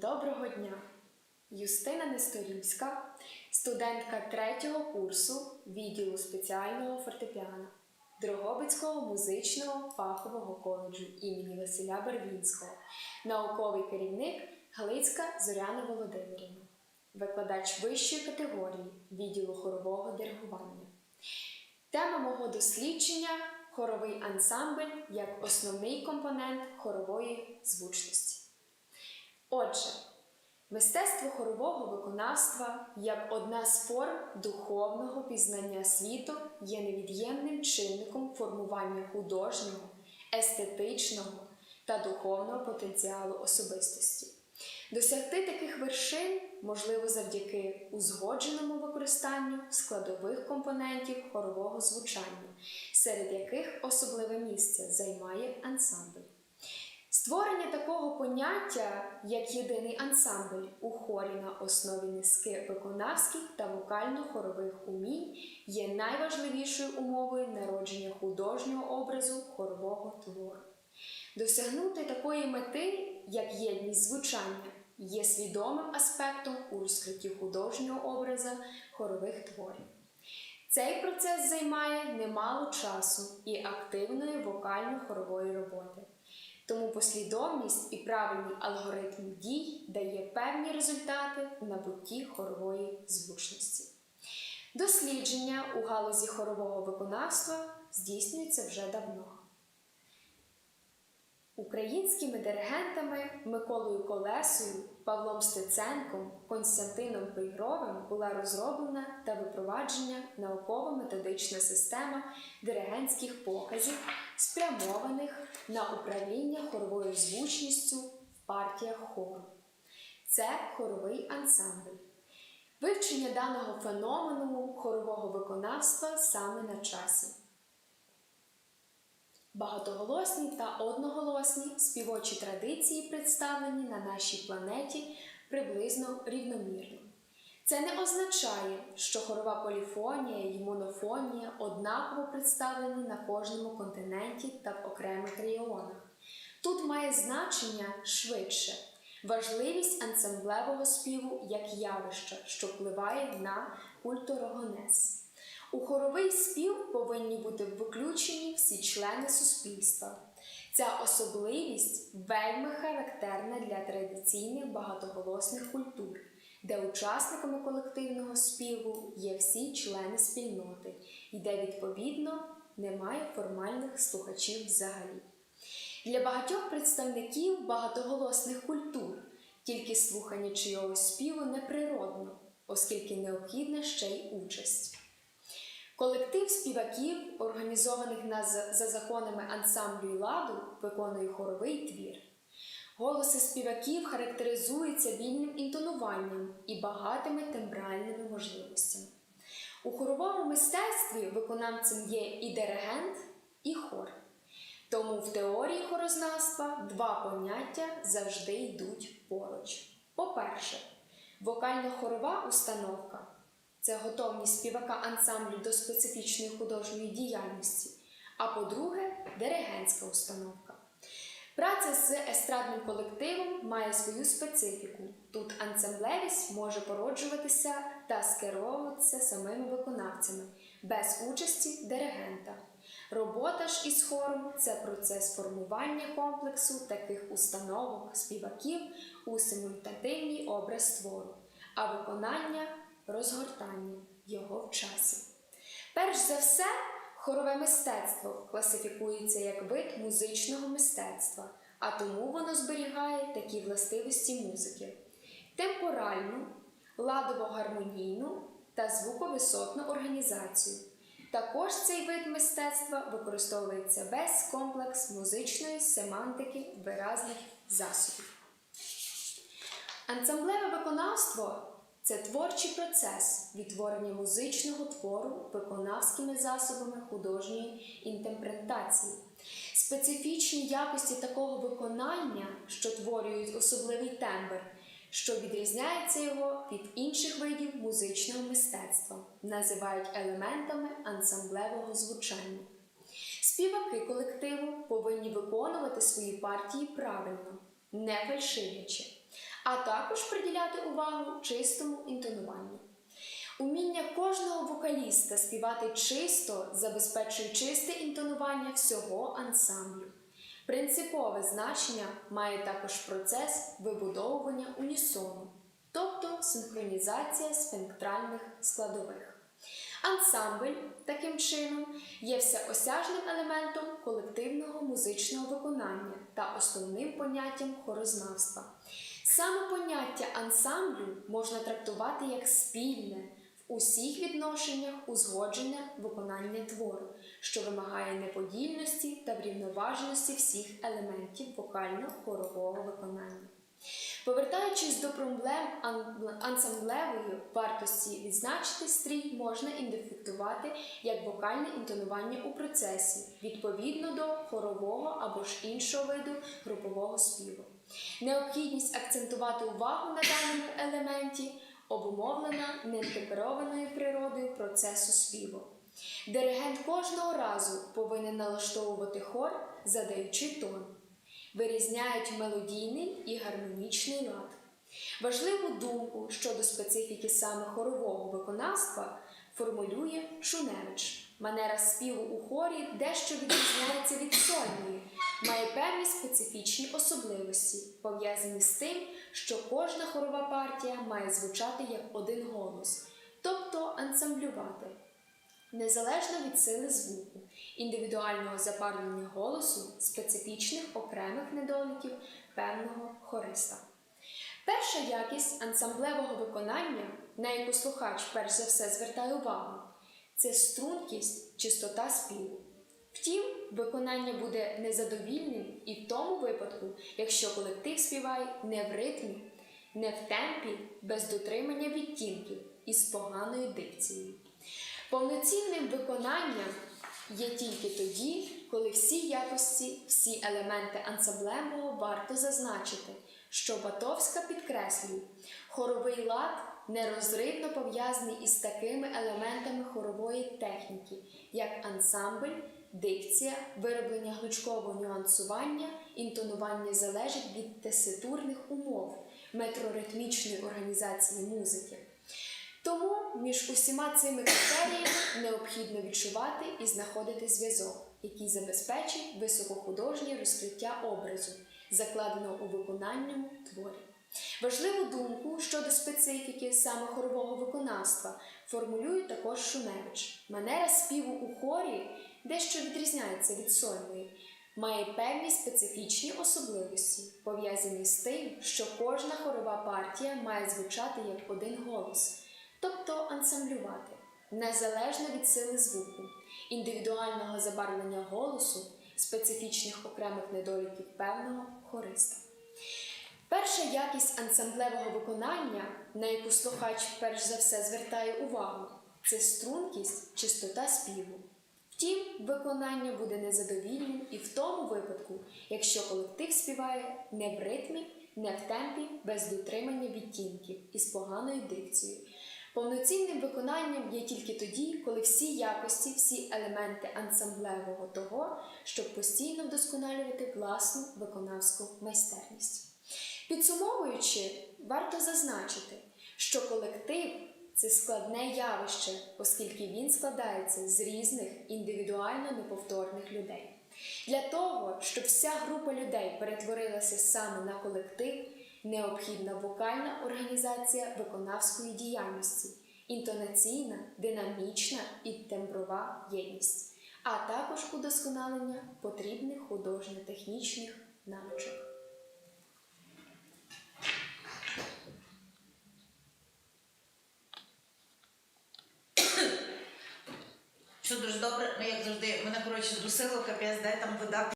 Доброго дня! Юстина Несторівська, студентка третього курсу відділу спеціального фортепіано Дрогобицького музичного фахового коледжу імені Василя Барвінського, науковий керівник Галицька Зоряна Володимирівна, викладач вищої категорії відділу хорового диригування. Тема мого дослідження хоровий ансамбль як основний компонент хорової звучності. Отже, мистецтво хорового виконавства як одна з форм духовного пізнання світу є невід'ємним чинником формування художнього, естетичного та духовного потенціалу особистості. Досягти таких вершин можливо завдяки узгодженому використанню складових компонентів хорового звучання, серед яких особливе місце займає ансамбль. Створення такого поняття, як єдиний ансамбль у хорі на основі низки виконавських та вокально-хорових умінь, є найважливішою умовою народження художнього образу хорового твору. Досягнути такої мети, як єдність звучання, є свідомим аспектом у розкритті художнього образа хорових творів. Цей процес займає немало часу і активної вокально-хорової роботи. Тому послідовність і правильний алгоритм дій дає певні результати в набутті хорової звучності. Дослідження у галузі хорового виконавства здійснюється вже давно. Українськими диригентами Миколою Колесою, Павлом Стеценком, Константином Пейгровим була розроблена та випроваджена науково-методична система диригентських показів, спрямованих на управління хоровою звучністю в партіях хору. Це хоровий ансамбль. Вивчення даного феномену хорового виконавства саме на часі. Багатоголосні та одноголосні співочі традиції представлені на нашій планеті приблизно рівномірно. Це не означає, що хорова поліфонія і монофонія однаково представлені на кожному континенті та в окремих регіонах. Тут має значення швидше важливість ансамблевого співу як явища, що впливає на культурогонез. У хоровий спів повинні бути включені всі члени суспільства. Ця особливість вельми характерна для традиційних багатоголосних культур, де учасниками колективного співу є всі члени спільноти, і де, відповідно, немає формальних слухачів взагалі. Для багатьох представників багатоголосних культур тільки слухання чийогось співу неприродно, оскільки необхідна ще й участь. Колектив співаків, організованих за законами ансамблю і ладу, виконує хоровий твір. Голоси співаків характеризуються вільним інтонуванням і багатими тембральними можливостями. У хоровому мистецтві виконавцем є і диригент, і хор. Тому в теорії хорознавства два поняття завжди йдуть поруч. По-перше, вокально-хорова установка це готовність співака ансамблю до специфічної художньої діяльності, а по-друге, диригентська установка. Праця з естрадним колективом має свою специфіку. Тут ансамблевість може породжуватися та скеровуватися самими виконавцями без участі диригента. Робота ж із хором це процес формування комплексу таких установок співаків у симультативній образ твору, а виконання розгортання його в часі. Перш за все, хорове мистецтво класифікується як вид музичного мистецтва, а тому воно зберігає такі властивості музики: темпоральну, ладово-гармонійну та звуковисотну організацію. Також цей вид мистецтва використовується весь комплекс музичної семантики виразних засобів. Ансамблеве виконавство це творчий процес відтворення музичного твору виконавськими засобами художньої інтерпретації. Специфічні якості такого виконання, що творюють особливий тембр, що відрізняється його від інших видів музичного мистецтва, називають елементами ансамблевого звучання. Співаки колективу повинні виконувати свої партії правильно, не фальшивлячи. А також приділяти увагу чистому інтонуванню. Уміння кожного вокаліста співати чисто забезпечує чисте інтонування всього ансамблю. Принципове значення має також процес вибудовування унісону, тобто синхронізація спектральних складових. Ансамбль таким чином є всеосяжним елементом колективного музичного виконання та основним поняттям хорознавства. Саме поняття ансамблю можна трактувати як спільне в усіх відношеннях узгоджене виконання твору, що вимагає неподільності та врівноваженості всіх елементів вокально-хорового виконання. Повертаючись до проблем ансамблевої вартості відзначити стрій можна ідентифікувати як вокальне інтонування у процесі відповідно до хорового або ж іншого виду групового співу. Необхідність акцентувати увагу на даному елементі обумовлена нетемперованою природою процесу співу. Диригент кожного разу повинен налаштовувати хор, задаючи тон вирізняють мелодійний і гармонічний лад. Важливу думку щодо специфіки саме хорового виконавства формулює Шуневич. Манера співу у хорі дещо відрізняється від сольної, має певні специфічні особливості, пов'язані з тим, що кожна хорова партія має звучати як один голос, тобто ансамблювати незалежно від сили звуку, індивідуального запарення голосу, специфічних окремих недоліків певного хориста. Перша якість ансамблевого виконання, на яку слухач перш за все звертає увагу, це стрункість, чистота співу. Втім, виконання буде незадовільним і в тому випадку, якщо колектив співає не в ритмі, не в темпі, без дотримання відтінків і з поганою дикцією. Повноцінним виконанням є тільки тоді, коли всі якості, всі елементи ансамблемого варто зазначити, що Батовська підкреслює, хоровий лад нерозривно пов'язаний із такими елементами хорової техніки, як ансамбль, дикція, вироблення глучкового нюансування, інтонування залежить від теситурних умов, метроритмічної організації музики. Тому між усіма цими критеріями необхідно відчувати і знаходити зв'язок, який забезпечить високохудожнє розкриття образу, закладеного у виконанному творі. Важливу думку щодо специфіки саме хорового виконавства формулює також Шуневич. Манера співу у хорі дещо відрізняється від сольної, має певні специфічні особливості, пов'язані з тим, що кожна хорова партія має звучати як один голос тобто ансамблювати, незалежно від сили звуку, індивідуального забарвлення голосу, специфічних окремих недоліків певного хориста. Перша якість ансамблевого виконання, на яку слухач перш за все звертає увагу, це стрункість, чистота співу. Втім, виконання буде незадовільним і в тому випадку, якщо колектив співає не в ритмі, не в темпі, без дотримання відтінків і з поганою дикцією. Повноцінним виконанням є тільки тоді, коли всі якості, всі елементи ансамблевого того, щоб постійно вдосконалювати власну виконавську майстерність. Підсумовуючи, варто зазначити, що колектив це складне явище, оскільки він складається з різних індивідуально неповторних людей. Для того, щоб вся група людей перетворилася саме на колектив, необхідна вокальна організація виконавської діяльності, інтонаційна, динамічна і темброва єдність, а також удосконалення потрібних художньо-технічних навичок. Що дуже добре, ну як завжди, мене коротше зрусило, капець, дай там видати.